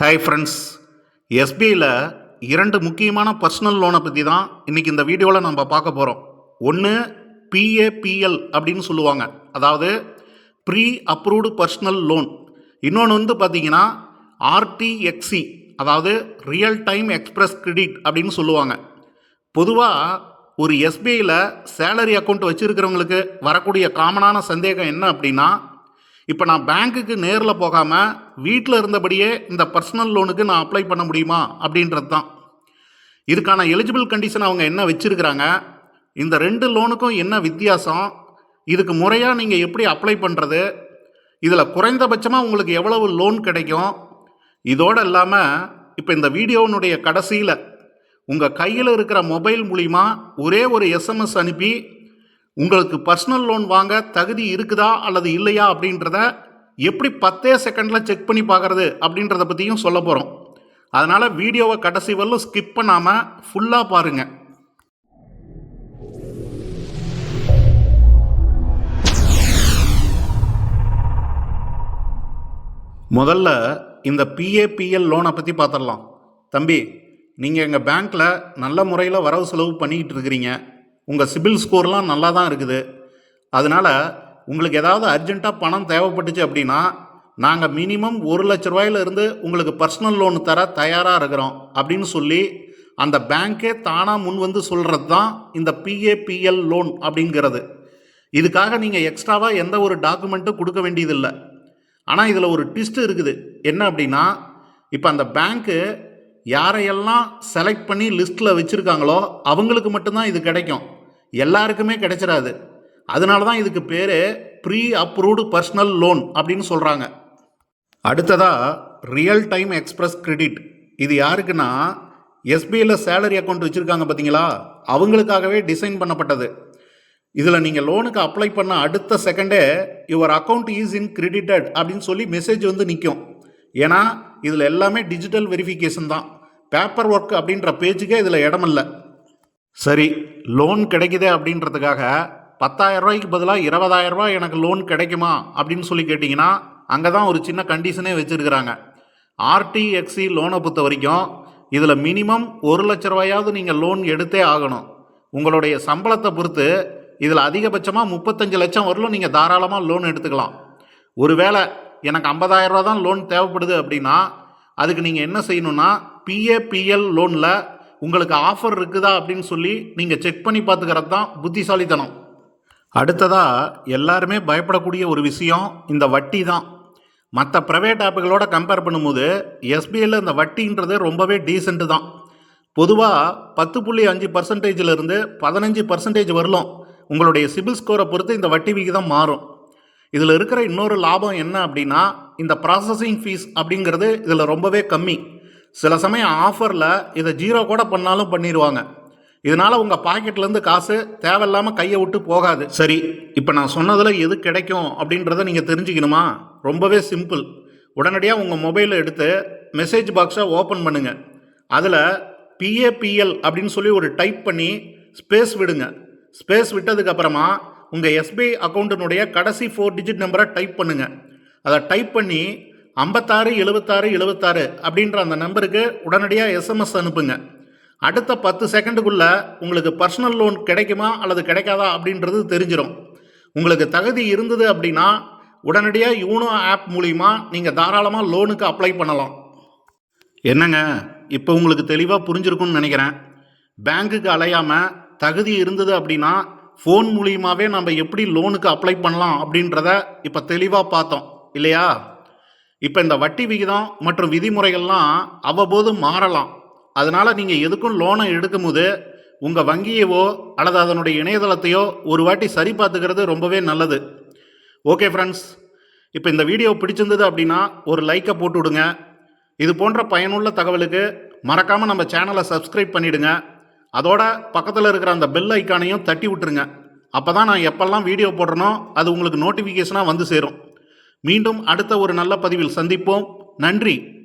Hi friends எஸ்பிஐயில் இரண்டு முக்கியமான personal லோனை பற்றி தான் இன்றைக்கி இந்த வீடியோவில் நம்ம பார்க்க போகிறோம் ஒன்று பிஏபிஎல் அப்படின்னு சொல்லுவாங்க. அதாவது ப்ரீ அப்ரூவ்டு பர்சனல் லோன் இன்னொன்று வந்து பார்த்தீங்கன்னா ஆர்டிஎக்ஸி அதாவது ரியல் டைம் எக்ஸ்பிரஸ் கிரெடிட் அப்படின்னு சொல்லுவாங்க. பொதுவாக ஒரு எஸ்பிஐயில் சேலரி அக்கௌண்ட் வச்சுருக்கிறவங்களுக்கு வரக்கூடிய காமனான சந்தேகம் என்ன அப்படின்னா இப்போ நான் பேங்க்குக்கு நேரில் போகாமல் வீட்டில் இருந்தபடியே இந்த பர்சனல் லோனுக்கு நான் அப்ளை பண்ண முடியுமா? அப்படின்றது தான் இதுக்கான எலிஜிபிள் கண்டிஷன் அவங்க என்ன வச்சுருக்கிறாங்க? இந்த ரெண்டு லோனுக்கும் என்ன வித்தியாசம்? இதுக்கு முறையாக நீங்கள் எப்படி அப்ளை பண்ணுறது இதில் குறைந்தபட்சமாக உங்களுக்கு எவ்வளவு லோன் கிடைக்கும்? இதோடு இல்லாமல் இப்போ இந்த வீடியோனுடைய கடைசியில் உங்கள் கையில் இருக்கிற மொபைல் மூலிமா ஒரே ஒரு எஸ்எம்எஸ் அனுப்பி உங்களுக்கு பர்சனல் லோன் வாங்க தகுதி இருக்குதா அல்லது இல்லையா அப்படின்றத எப்படி பத்தே செகண்டில் செக் பண்ணி பார்க்குறது அப்படின்றத பற்றியும் சொல்ல போகிறோம் அதனால் வீடியோவை கடைசி வரலும் ஸ்கிப் பண்ணாமல் ஃபுல்லாக பாருங்கள் முதல்ல இந்த பிஏபிஎல் லோனை பற்றி பார்த்துடலாம் தம்பி நீங்கள் எங்கள் பேங்க்கில் நல்ல முறையில் வரவு செலவு பண்ணிக்கிட்டு இருக்கிறீங்க. உங்கள் சிபில் ஸ்கோர்லாம் நல்லா தான் இருக்குது. அதனால் உங்களுக்கு ஏதாவது அர்ஜென்ட்டாக பணம் தேவைப்பட்டுச்சு அப்படின்னா நாங்கள் மினிமம் ஒரு லட்ச ரூபாயிலிருந்து உங்களுக்கு பர்சனல் லோன் தர தயாராக இருக்கிறோம் அப்படின்னு சொல்லி அந்த பேங்க்கே தானாக முன் வந்து சொல்கிறது தான் இந்த பிஏபிஎல் லோன் அப்படிங்கிறது. இதுக்காக நீங்கள் எக்ஸ்ட்ராவாக எந்த ஒரு டாக்குமெண்ட்டும் கொடுக்க வேண்டியதில்லை. ஆனால் இதில் ஒரு ட்விஸ்ட் இருக்குது. என்ன அப்படின்னா இப்போ அந்த பேங்க்கு யாரையெல்லாம் செலக்ட் பண்ணி லிஸ்ட்டில் வச்சுருக்காங்களோ அவங்களுக்கு மட்டும்தான் இது கிடைக்கும். எல்லாருக்குமே கிடைச்சிடாது அதனால தான் இதுக்கு பேர் ப்ரீ அப்ரூவ்டு பர்சனல் லோன் அப்படின்னு சொல்கிறாங்க அடுத்ததாக ரியல் டைம் எக்ஸ்பிரஸ் கிரெடிட் இது யாருக்குன்னா எஸ்பிஐயில் சேலரி அக்கௌண்ட் வச்சுருக்காங்க பார்த்தீங்களா அவங்களுக்காகவே டிசைன் பண்ணப்பட்டது. இதில் நீங்கள் லோனுக்கு அப்ளை பண்ண அடுத்த செகண்டே your account is in credited அப்படின்னு சொல்லி மெசேஜ் வந்து நிற்கும் ஏன்னா இதில் எல்லாமே டிஜிட்டல் வெரிஃபிகேஷன் தான். பேப்பர் ஒர்க் அப்படின்ற பேஜுக்கே இதில் இடமில்லை. சரி லோன் கிடைக்குதே அப்படின்றதுக்காக பத்தாயிரம் ரூபாய்க்கு பதிலாக இருபதாயிரம் ரூபாய் எனக்கு லோன் கிடைக்குமா அப்படின்னு சொல்லி கேட்டிங்கன்னா அங்கே தான் ஒரு சின்ன கண்டிஷனே வச்சுருக்கிறாங்க. ஆர்டிஎக்ஸி லோனை பொறுத்த வரைக்கும் இதில் மினிமம் ஒரு லட்ச ரூபாயாவது நீங்கள் லோன் எடுத்தே ஆகணும். உங்களுடைய சம்பளத்தை பொறுத்து இதில் அதிகபட்சமாக முப்பத்தஞ்சு லட்சம் வரலும் நீங்கள் தாராளமாக லோன் எடுத்துக்கலாம். ஒருவேளை எனக்கு 50000 ரூபா தான் லோன் தேவைப்படுது அப்படின்னா அதுக்கு நீங்கள் என்ன செய்யணும்னா பிஏபிஎல் லோனில் உங்களுக்கு ஆஃபர் இருக்குதா அப்படின்னு சொல்லி நீங்கள் செக் பண்ணி பார்த்துக்கிறது தான் புத்திசாலித்தனம். அடுத்ததாக எல்லாருமே பயப்படக்கூடிய ஒரு விஷயம் இந்த வட்டி தான் மற்ற ப்ரைவேட் ஆப்புகளோட கம்பேர் பண்ணும்போது எஸ்பிஐயில் இந்த வட்டின்றது ரொம்பவே டீசென்ட்டு தான். பொதுவாக பத்து புள்ளி அஞ்சு பர்சன்டேஜிலிருந்து பதினஞ்சு பர்சன்டேஜ் வரலும் உங்களுடைய சிபில் ஸ்கோரை பொறுத்து இந்த வட்டி விகிதம் மாறும். இதில் இருக்கிற இன்னொரு லாபம் என்ன அப்படின்னா இந்த ப்ராசஸிங் ஃபீஸ் அப்படிங்கிறது இதில் ரொம்பவே கம்மி. சில சமயம் ஆஃபரில் இதை ஜீரோ கூட பண்ணாலும் பண்ணிடுவாங்க இதனால் உங்கள் பாக்கெட்லேருந்து காசு தேவையில்லாமல் கையை விட்டு போகாது. சரி இப்போ நான் சொன்னதில் எது கிடைக்கும் அப்படின்றத நீங்கள் தெரிஞ்சுக்கணுமா? ரொம்பவே சிம்பிள் உடனடியாக உங்கள் மொபைலை எடுத்து மெசேஜ் பாக்ஸை ஓப்பன் பண்ணுங்கள் அதில் பிஏபிஎல் அப்படின்னு சொல்லி ஒரு டைப் பண்ணி ஸ்பேஸ் விடுங்க. ஸ்பேஸ் விட்டதுக்கப்புறமா உங்கள் எஸ்பிஐ அக்கௌண்ட்டினுடைய கடைசி ஃபோர் டிஜிட் நம்பரை டைப் பண்ணுங்கள் அதை டைப் பண்ணி ஐம்பத்தாறு எழுபத்தாறு எழுபத்தாறு அப்படின்ற அந்த நம்பருக்கு உடனடியாக எஸ்எம்எஸ் அனுப்புங்க. அடுத்த பத்து செகண்டுக்குள்ளே உங்களுக்கு பர்சனல் லோன் கிடைக்குமா அல்லது கிடைக்காதா அப்படின்றது தெரிஞ்சிடும் உங்களுக்கு தகுதி இருந்தது அப்படின்னா உடனடியாக யூனோ ஆப் மூலிமா நீங்கள் தாராளமாக லோனுக்கு அப்ளை பண்ணலாம். என்னங்க? இப்போ உங்களுக்கு தெளிவாக புரிஞ்சிருக்கும்னு நினைக்கிறேன். பேங்க்குக்கு அலையாமல் தகுதி இருந்தது அப்படின்னா ஃபோன் மூலியமாகவே நம்ம எப்படி லோனுக்கு அப்ளை பண்ணலாம் அப்படின்றத இப்போ தெளிவாக பார்த்தோம். இல்லையா? இப்போ இந்த வட்டி விகிதம் மற்றும் விதிமுறைகள்லாம் அவ்வப்போது மாறலாம். அதனால் நீங்கள் எதுக்கும் லோனை எடுக்கும்போது உங்கள் வங்கியவோ அல்லது அதனுடைய இணையதளத்தையோ ஒரு வாட்டி சரி பார்த்துக்கிறது ரொம்பவே நல்லது. ஓகே ஃப்ரெண்ட்ஸ் இப்போ இந்த வீடியோ பிடிச்சிருந்தது அப்படின்னா ஒரு லைக்கை போட்டு விடுங்க. இது போன்ற பயனுள்ள தகவலுக்கு மறக்காமல் நம்ம சேனலை சப்ஸ்கிரைப் பண்ணிவிடுங்க அதோட பக்கத்தில் இருக்கிற அந்த பெல் ஐக்கானையும் தட்டி விட்டுருங்க. அப்போ தான் நான் எப்பெல்லாம் வீடியோ போடுறனோ அது உங்களுக்கு நோட்டிஃபிகேஷனாக வந்து சேரும். மீண்டும் அடுத்த ஒரு நல்ல பதிவில் சந்திப்போம். நன்றி.